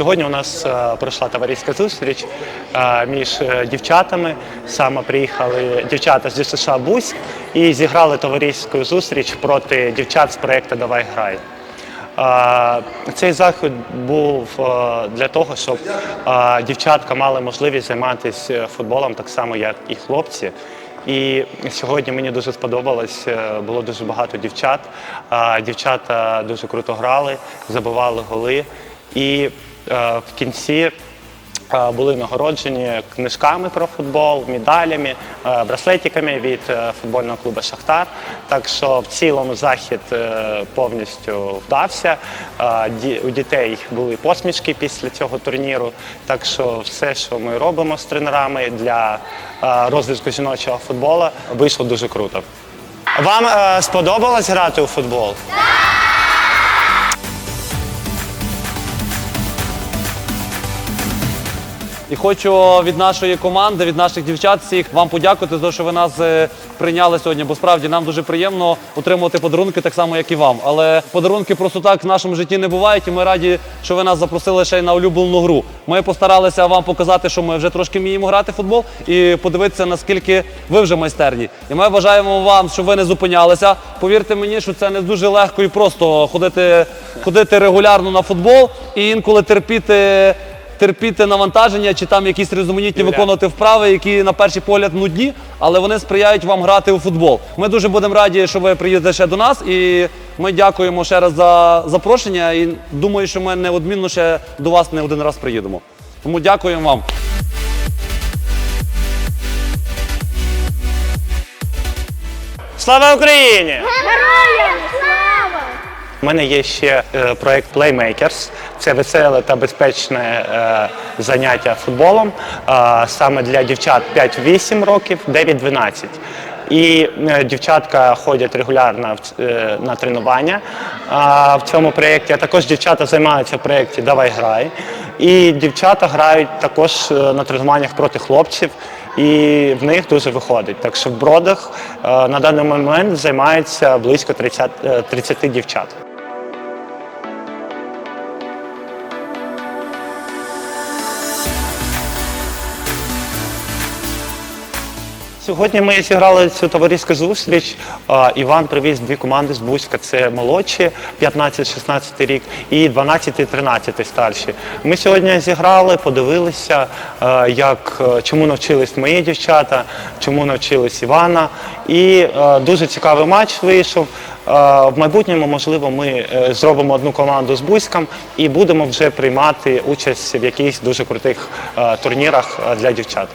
Сьогодні у нас е, пройшла товариська зустріч е, між е, дівчатами. Саме приїхали дівчата з США Бусь і зіграли товариську зустріч проти дівчат з проєкту Давай грай. Цей захід був для того, щоб дівчатка мали можливість займатися футболом так само, як і хлопці. І сьогодні мені дуже сподобалось, було дуже багато дівчат. Дівчата дуже круто грали, забивали голи. І е, в кінці е, були нагороджені книжками про футбол, медалями, е, браслетиками від е, футбольного клубу Шахтар. Так що в цілому захід е, повністю вдався. Е, ді- У дітей були посмішки після цього турніру. Так що все, що ми робимо з тренерами для е, розвитку жіночого футболу, вийшло дуже круто. Вам е, сподобалось грати у футбол? І хочу від нашої команди, від наших дівчат всіх вам подякувати за те, що ви нас е, прийняли сьогодні. Бо справді нам дуже приємно отримувати подарунки, так само як і вам. Але подарунки просто так в нашому житті не бувають. І ми раді, що ви нас запросили ще й на улюблену гру. Ми постаралися вам показати, що ми вже трошки вміємо грати в футбол, і подивитися, наскільки ви вже майстерні. І ми бажаємо вам, щоб ви не зупинялися. Повірте мені, що це не дуже легко і просто ходити, ходити регулярно на футбол і інколи терпіти терпіти навантаження чи там якісь різноманітні виконувати вправи, які на перший погляд нудні, але вони сприяють вам грати у футбол. Ми дуже будемо раді, що ви приїдете ще до нас, і ми дякуємо ще раз за запрошення. І думаю, що ми неодмінно ще до вас не один раз приїдемо. Тому дякуємо вам. Слава Україні! Героям! У мене є ще е, проект Playmakers. Це веселе та безпечне е, заняття футболом е, саме для дівчат 5-8 років, 9-12. І дівчатка ходять регулярно на тренування в цьому проєкті. А також дівчата займаються в проєкті Давай грай. І дівчата грають також на тренуваннях проти хлопців. І в них дуже виходить. Так що в бродах на даний момент займається близько 30, е, 30 дівчат. Сьогодні ми зіграли цю товариську зустріч. Іван привіз дві команди з Бузька. Це молодші, 15-16 рік, і 12-13 старші. Ми сьогодні зіграли, подивилися, е, як, е, чому навчились мої дівчата, чому навчились Івана. І е, дуже цікавий матч вийшов. В майбутньому, можливо, ми зробимо одну команду з Бузьком і будемо вже приймати участь в якихось дуже крутих турнірах для дівчат.